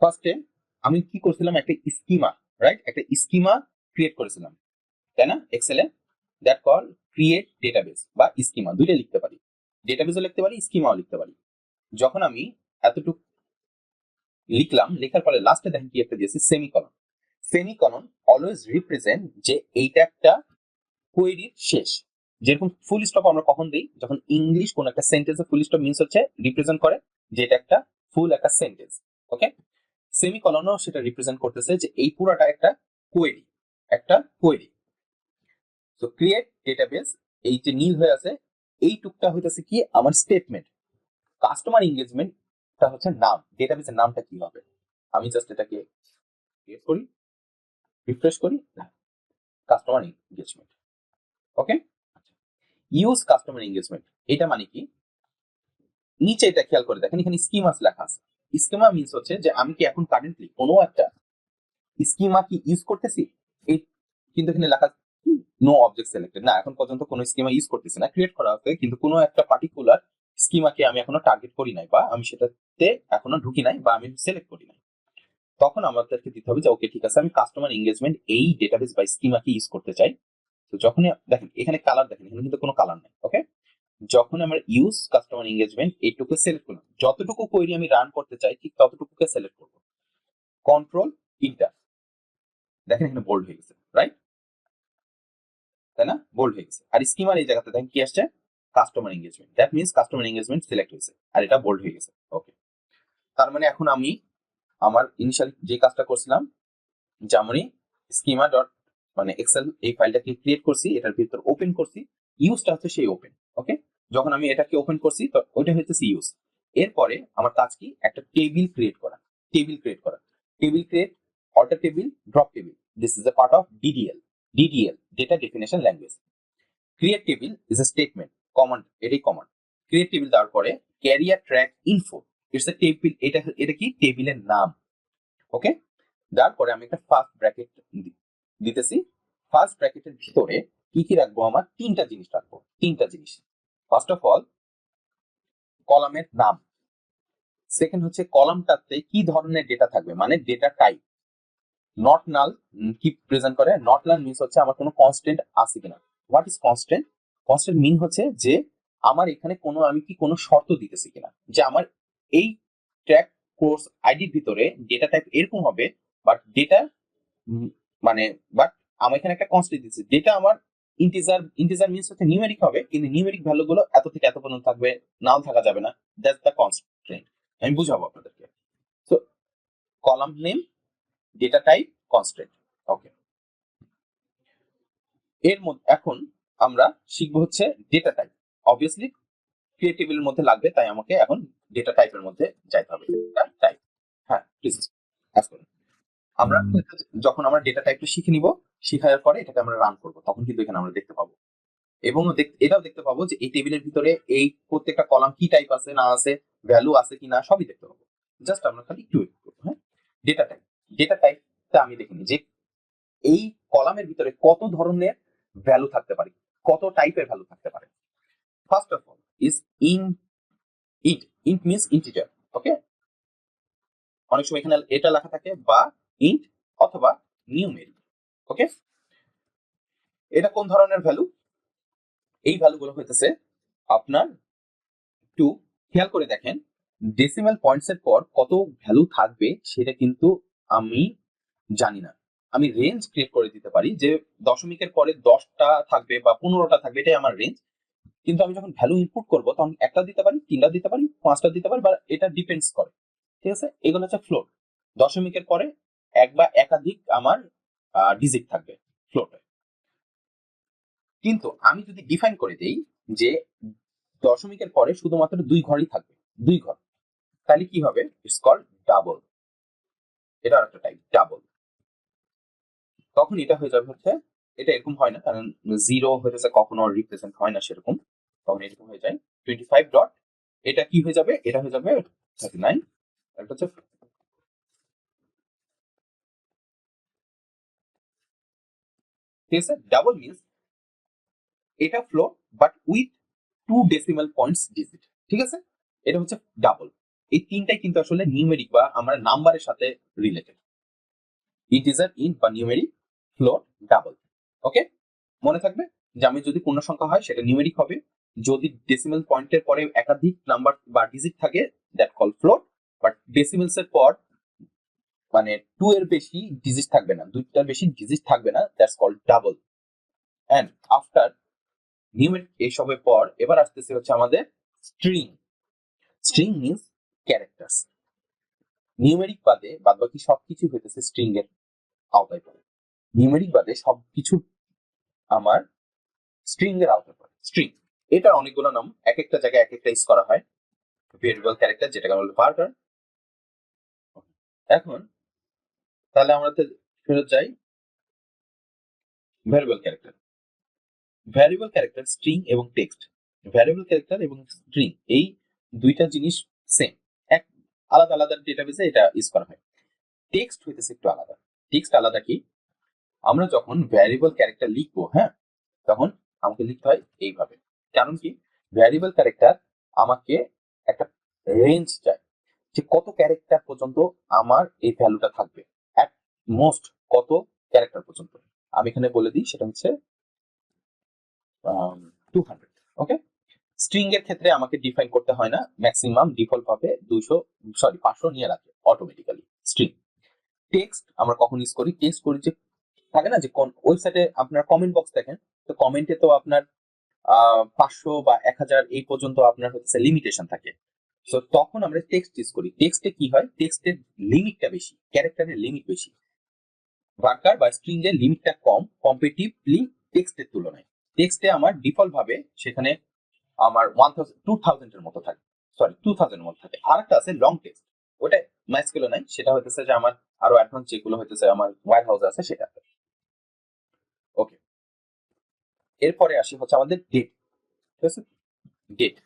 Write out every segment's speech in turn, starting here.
ফার্স্টে আমি কি করছিলাম? একটা স্কিমা রাইট একটা স্কিমা ক্রিয়েট করেছিলাম। তাই না? এক্সেলে দ্যাট কল ক্রিয়েট ডেটাবেস বা স্কিমা দুইটা লিখতে পারি। ডেটাবেসও লিখতে পারি স্কিমাও লিখতে পারি। যখন আমি এতটুকু লিখলাম, লেখার পরে লাস্টে দেখেন কি একটা দিয়েছি সেমিকলন সেমিকলন অলওয়েজ রিপ্রেজেন্ট যে এইটা একটা কোয়েরির শেষ। যেরকম ফুল স্টপ আমরা কখন দিই? যখন ইংলিশ কোন একটা সেন্টেন্সে ফুল স্টপ মিন্স হচ্ছে রিপ্রেজেন্ট করে, যে এটা একটা ফুল একটা সেন্টেন্স ওকে সেমিকলনও সেটা রিপ্রেজেন্ট করতেছে যে এই পুরাটা একটা কোয়েরি একটা কোয়েরি তো ক্রিয়েট ডেটাবেস এই যে নীল হয়ে আছে এই টুকটা হইতেছে কি? আমার স্টেটমেন্ট কাস্টমার এঙ্গেজমেন্টটা হচ্ছে নাম। ডেটাবেসের নামটা কি হবে? আমি জাস্ট এটাকে ক্রিয়েট করি রিফ্রেশ করি customer engagement okay use customer engagement এটা মানে কি? নিচে এটা খেয়াল করে দেখেন, এখানে স্কিমাস লেখা আছে। স্কিমা মিন্স হচ্ছে যে আমি কি এখন কারেন্টলি কোনো একটা স্কিমা কি ইউজ করতেছি? কিন্তু এখানে লেখা নো অবজেক্ট সিলেক্টেড না, এখন পর্যন্ত কোনো স্কিমা ইউজ করতেছি না। ক্রিয়েট করা হচ্ছে কিন্তু কোনো একটা পার্টিকুলার স্কিমাকে আমি এখনও টার্গেট করি নাই বা আমি সেটাতে এখনও ঢুকি নাই বা আমি সিলেক্ট করি নাই। তখন আমাদেরকে দিতে হবে যে ওকে ঠিক আছে, আমি কাস্টমার এঙ্গেজমেন্ট এই ডেটাবেস বা স্কিমাকে ইউজ করতে চাই। তো যখনই, দেখেন, এখানে কালার দেখেন, এখানে কিন্তু কোনো কালার নেই ওকে যখন আমরা ইউজ কাস্টমার এঙ্গেজমেন্ট এইটুকু সিলেক্ট করলাম, যতটুকু কোয়েরি আমি রান করতে চাই, ঠিক ততটুকুকে সিলেক্ট করব। কন্ট্রোল ইন্টার দেখেন এখানে বোল্ড হয়ে গেছে রাইট তাই না? বোল্ড হয়ে গেছে। আর স্কিমার এই জায়গাতে দেখেন কি আসছে? Customer engagement that means customer engagement select হয়েছে। আর এটা বোল্ড হয়ে গেছে। ওকে তার মানে এখন আমি আমার ইনিশিয়াল যে কাজটা করছিলাম, যেমনই স্কিমা ডট মানে এক্সেল এই ফাইলটাকে ক্রিয়েট করছি, এটার ভিতর ওপেন করছি ইউজটা হচ্ছে সেই ওপেন ওকে যখন আমি এটাকে ওপেন করছি, তো ওইটা হচ্ছে ইউজ এরপরে আমার কাজ কি? একটা টেবিল ক্রিয়েট করা টেবিল ক্রিয়েট করা। Table create alter table drop table this is a part of DDL DDL data definition language create table is a statement command এটাই কমান্ড ক্রিয়েট টেবিল দেওয়ার পরে career track info it's a table এটা এটা কি? টেবিলের নাম ওকে দেওয়ার পরে আমি একটা ফার্স্ট ব্র্যাকেট দিতেছি। ফার্স্ট ব্র্যাকেটের ভিতরে কি কি রাখব আমার? তিনটা জিনিস রাখব, তিনটা জিনিস। ফার্স্ট অফ অল কলামের নাম। সেকেন্ড হচ্ছে কলামটাতে কি ধরনের ডেটা থাকবে? মানে ডেটা টাইপ নট নাল কি প্রেজেন্ট করে? নট নাল মিনস হচ্ছে আমার কোনো কনস্ট্যান্ট আছে কিনা। What is constant constant mean হচ্ছে যে আমার এখানে কোনো, আমি কি কোনো শর্ত দিতেছি কিনা। যে আমার এই ট্র্যাক কোর্স আইডির ভিতরে ডেটা টাইপ এরকম হবে বাট ডেটা মানে বাট আমার এখানে একটা কনস্ট্যান্ট দিচ্ছি যেটা আমার ইন্টিজার ইন্টিজার মিনস হচ্ছে নিউমেরিক হবে, কিন্তু নিউমেরিক ভ্যালু গুলো এত থেকে এত পর্যন্ত থাকবে, নাও থাকা যাবে না। দ্যাটস দ্য কনস্ট্রেন্ট আমি বুঝাবো আপনাদেরকে। So column name data type constraint okay এর মধ্যে, এখন আমরা শিখব হচ্ছে ডেটা টাইপ অবভিয়াসলি ক্রিয়েটিভের মধ্যে লাগবে, তাই আমাকে এখন ডেটা টাইপের মধ্যে যাইতে হবে। টাইপ হ্যাঁ প্লিজ আমরা যখন আমরা ডেটা টাইপটা শিখে নিব শিখার পরে এটাকে আমরা রান করব। তখন কিন্তু এখানে আমরা দেখতে পাবো। এবং এটাও দেখতে পাবো যে এই টেবিলের ভিতরে এই প্রত্যেকটা কলাম কি টাইপ আছে, না আছে ভ্যালু আছে কি না সবই দেখতে পাবো। জাস্ট আমরা খালি একটু করব হ্যাঁ? ডেটা টাইপ ডেটা টাইপটা আমি দেখিনি যে এই কলামের ভিতরে কত ধরনের ভ্যালু থাকতে পারে, কত টাইপের ভ্যালু থাকতে পারে। First of all is in it int means integer okay অনেক সময় এখানে এটা লেখা থাকে বা ইন্ট অথবা নিউমেরিক ওকে এটা কোন ধরনের ভ্যালু এই ভ্যালুগুলো হইতেছে আপনার একটু খেয়াল করে দেখেন ডেসিমাল পয়েন্টস পর কত ভ্যালু থাকবে সেটা কিন্তু আমি জানি না। আমি রেঞ্জ ক্রিয়েট করে দিতে পারি যে দশমিকের পরে দশটা থাকবে বা পনেরোটা থাকবে এটাই আমার রেঞ্জ কিন্তু আমি যখন ভ্যালু ইনপুট করব তখন একটা দিতে পারি, তিনটা দিতে পারি, পাঁচটা দিতে পারি, বা এটা ডিপেন্ডস করে। ঠিক আছে? এগুলো হচ্ছে ফ্লোর দশমিকের পরে এক বা একাধিক আমার ডিজিট থাকবে ফ্লোটে কিন্তু আমি যদি ডিফাইন করে দেই যে দশমিকের পরে শুধুমাত্র দুই ঘরই থাকবে, দুই ঘর, তাহলে কি হবে? ইটস কল ডাবল এটা একটা টাইপ ডাবল তখন এটা হয়ে যাবে হচ্ছে, এটা এরকম হয় না, কারণ জিরো হয়েছে কখনো রিপ্রেজেন্ট হয় না সেরকম, তখন এরকম হয়ে যায়। টোয়েন্টি ফাইভ ডট এটা কি হয়ে যাবে? এটা হয়ে যাবে থার্টি নাইন একটা হচ্ছে আছে ডাবল মিনস এটা float but with two decimal points digit ঠিক আছে? এটা হচ্ছে ডাবল এই তিনটাই কিন্তু আসলে নিউমেরিক বা আমরা নাম্বারের সাথে রিলেটেড ইন্টিজার ইন্ট বা নিউমেরিক ফ্লোট ডাবল ওকে মনে থাকবে যে আমি যদি পূর্ণ সংখ্যা হয় সেটা নিউমেরিক হবে। যদি ডেসিমাল পয়েন্টের পরে একাধিক নাম্বার বা ডিজিট থাকে that call float but decimals এর পর মানে টু এর বেশি ডিজিট থাকবে না, দুইটার বেশি ডিজিট থাকবে না that's call double and after numeric এইসবের পর এবার আসতেছে হচ্ছে আমাদের string string means characters numeric বাদে বাদ বাকি সবকিছু হইতেছে স্ট্রিং এর আওতায় পড়ে। নিউমেরিক বাদে সবকিছু আমার স্ট্রিং এর আওতায় পড়ে। স্ট্রিং এটার অনেকগুলো নাম এক একটা জায়গায় এক একটা ইউজ করা হয়। ভেরিয়েবল ক্যারেক্টার আমরা বলি পার্টার এখন তাহলে আমরা ফেরত যাই variable character variable character string এবং টেক্সট ভ্যারিয়েবল ক্যারেক্টার এবং স্ট্রিং এই দুইটা জিনিস সেম এক আলাদা আলাদা ডেটাবেসে এটা ইউজ করা হয়। টেক্সট হইতেছে একটু আলাদা। টেক্সট আলাদা কি? আমরা যখন ভ্যারিয়েবল ক্যারেক্টার লিখব হ্যাঁ? তখন আমাকে লিখতে হয় এইভাবে। কারণ কি? ভ্যারিয়েবল ক্যারেক্টার আমাকে একটা রেঞ্জ চাই যে কত ক্যারেক্টার পর্যন্ত আমার এই ভ্যালুটা থাকবে। মোস্ট কত ক্যারেক্টার পর্যন্ত? আমি এখানে বলে দিই, সেটা হচ্ছে টু ওকে স্ট্রিং এর ক্ষেত্রে আমাকে ডিফাইন করতে হয় না ম্যাক্সিমাম ডিফল্ট ভাবে দুইশো সরি পাঁচশো নিয়ে রাখে অটোমেটিক্যালি স্ট্রিং টেক্সট আমরা কখন ইউজ করি? টেক্সট করি যে, থাকে না যে, কোন ওয়েবসাইটে আপনার কমেন্ট বক্স দেখেন, তো কমেন্টে তো আপনার পাঁচশো বা এক হাজার এই পর্যন্ত আপনার হচ্ছে লিমিটেশন থাকে। তো তখন আমরা টেক্সট ইউজ করি। টেক্সটে কি হয়? টেক্সটের লিমিটটা বেশি ক্যারেক্টারের লিমিট বেশি। ওয়ার্কার বা স্ট্রিং এর লিমিটটা কম কম্পিটিভলি টেক্সটের তুলনায়। টেক্সটে আমার ডিফল্ট ভাবে সেখানে আমার ওয়ান থাউজেন্ড টু থাউজেন্ডের মতো থাকে। সরি টু থাউজেন্ডের মতো থাকে। আর একটা আছে লং টেক্সট ওটা ম্যাচগুলো নাই, সেটা হইতেছে যে আমার আরও অ্যাডভান্স যেগুলো হইতেছে, আমার ওয়ার হাউস আছে, সেটা। ওকে এরপরে আসি হচ্ছে আমাদের ডেট ঠিক আছে? ডেট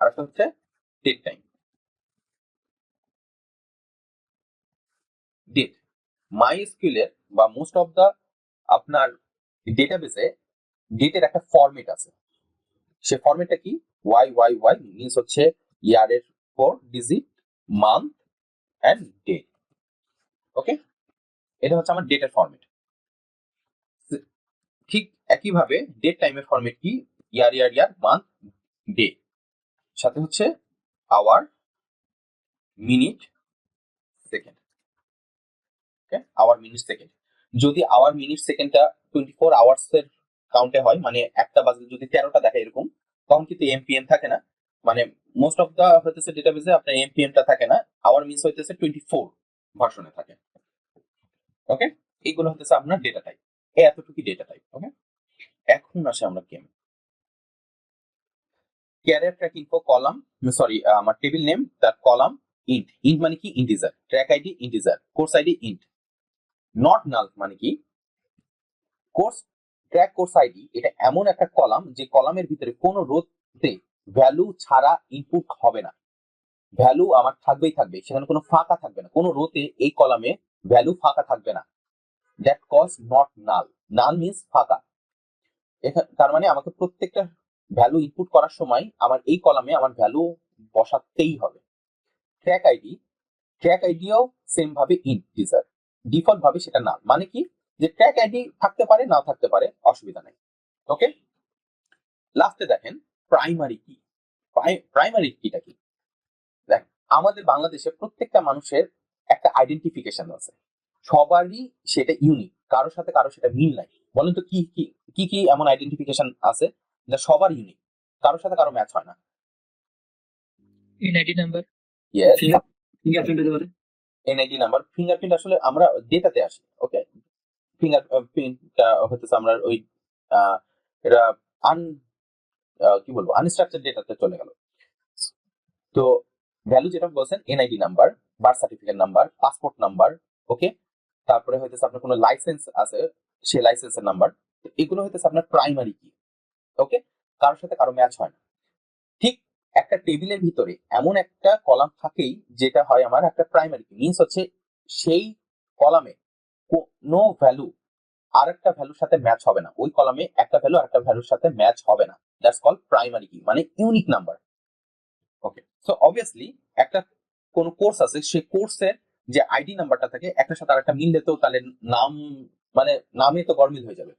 আর একটা হচ্ছে ডেট টাইম ডেট মাই স্কিলের বা মোস্ট অফ দা আপনার ডেটাবেসে ডেটের একটা ফরম্যাট আছে। সে ফরম্যাটটা কি? ওয়াই ওয়াই ওয়াই মিনস হচ্ছে ইয়ারের four digit month and day okay এটা হচ্ছে আমার ডেটের ফরম্যাট ঠিক একইভাবে ডেট টাইমের ফরম্যাট কি? ইয়ার ইয়ার ইয়ার মান্থ ডে সাথে হচ্ছে hour minute second okay hour minute second যদি আওয়ার মিনিট সেকেন্ডটা টোয়েন্টি ফোর আওয়ার্স এর কাউন্টে হয় মানে একটা বাজে যদি তেরোটা দেখে এরকম, তখন কিন্তু এমপিএম থাকে না। মানে মোস্ট অফ দা হইতেছে ডেটাবেসে আপনার এমপিএমটা থাকে না আওয়ার মিনস হইতেছে টোয়েন্টি ফোর ভার্সনে থাকে। ওকে এইগুলো হতেছে আপনার ডেটা টাইপ এই এতটুকু ডেটা টাইপ ওকে এখন আসে আমরা কেম career track info column sorry আমার টেবিল নেম তার কলাম ইন্ট ইন্ট মানে কি? Integer track ID integer course ID int not null মানে কি? কোর্স ট্র্যাক কোর্স আইডি এটা এমন একটা কলাম যে কলামের ভিতরে কোনো রোতে ভ্যালু ছাড়া ইনপুট হবে না। ভ্যালু আমার থাকবেই থাকবে, সেখানে কোনো ফাঁকা থাকবে না। কোনো রোতে এই কলামে ভ্যালু ফাঁকা থাকবে না। That cause not null null means ফাঁকা। তার মানে আমাকে প্রত্যেকটা ভ্যালু ইনপুট করার সময় আমার এই কলামে আমার ভ্যালু বসাতেই হবে। ট্র্যাক আইডি ট্র্যাক আইডিও সেম ভাবে ইন্টিজার ডিফল্ট ভাবে সেটা না। মানে কি? যে ট্র্যাক আইডি থাকতে পারে নাও থাকতে পারে অসুবিধা নেই। ওকে লাস্টে দেখেন প্রাইমারি কি প্রাইমারি কিটা কি? দেখ আমাদের বাংলাদেশে প্রত্যেকটা মানুষের একটা আইডেন্টিফিকেশন আছে। সবারই সেটা ইউনিক কারোর সাথে কারও সেটা মিল নাই। বলেন তো কি কি কি কি এমন আইডেন্টিফিকেশন আছে যা সবার ইউনিক কারোর সাথে কারও ম্যাচ হয় না। এনআইডি নাম্বার ইয়েস ফিঙ্গারপ্রিন্ট হতে পারে। এনআইডি নাম্বার ফিঙ্গারপ্রিন্ট আসলে আমরা ডেটাতে আসি ওকে ফিঙ্গার প্রিন্টটা হতেছে আমরা ওই এটা আন কি বলব আনস্ট্রাকচার ডেটাতে চলে গেল। তো ভ্যালু যেটা বলছেন NID number birth certificate number passport number okay তারপরে হইতেছে আপনার কোনো লাইসেন্স আছে, সেই লাইসেন্সের নাম্বার এগুলো হইতেছে আপনার প্রাইমারি কি ওকে কারোর সাথে কারও ম্যাচ হয় না। ঠিক একটা টেবিলের ভিতরে এমন একটা কলাম থাকেই যেটা হয় আমার একটা প্রাইমারি কি মিনস হচ্ছে সেই কলামে কোনো ভ্যালু আর একটা ভ্যালুর সাথে ম্যাচ হবে না। ওই কলামে একটা ভ্যালু আর একটা ভ্যালুর সাথে ম্যাচ হবে না। দ্যাটস কল প্রাইমারি কি মানে unique number okay so obviously একটা কোন কোর্স আছে, সেই কোর্সের যে আইডি নাম্বারটা থাকে একটার সাথে আরেকটা মিললে তো তাহলে নাম মানে নামে তো গরমিল হয়ে যাবে।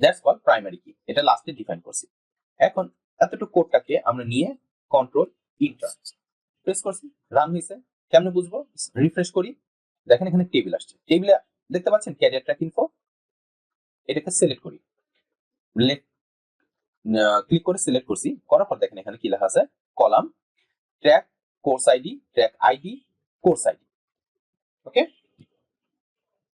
দ্যাটস কল প্রাইমারি কি এটা লাস্টে ডিফাইন করছি। এখন এতটুকু কোডটাকে আমরা নিয়ে কন্ট্রোল ইন্টার প্রেস করছি রান হয়েছে। কেমনে বুঝব? রিফ্রেশ করি। দেখেন এখানে টেবিল আসছে। টেবিলে দেখতে পাচ্ছেন ক্যারিয়ার ট্র্যাক ইনফো এটাকে সিলেক্ট করি। ক্লিক করে সিলেক্ট করছি। করার পর দেখেন এখানে কি লেখা আছে? Column track course ID track ID course ID okay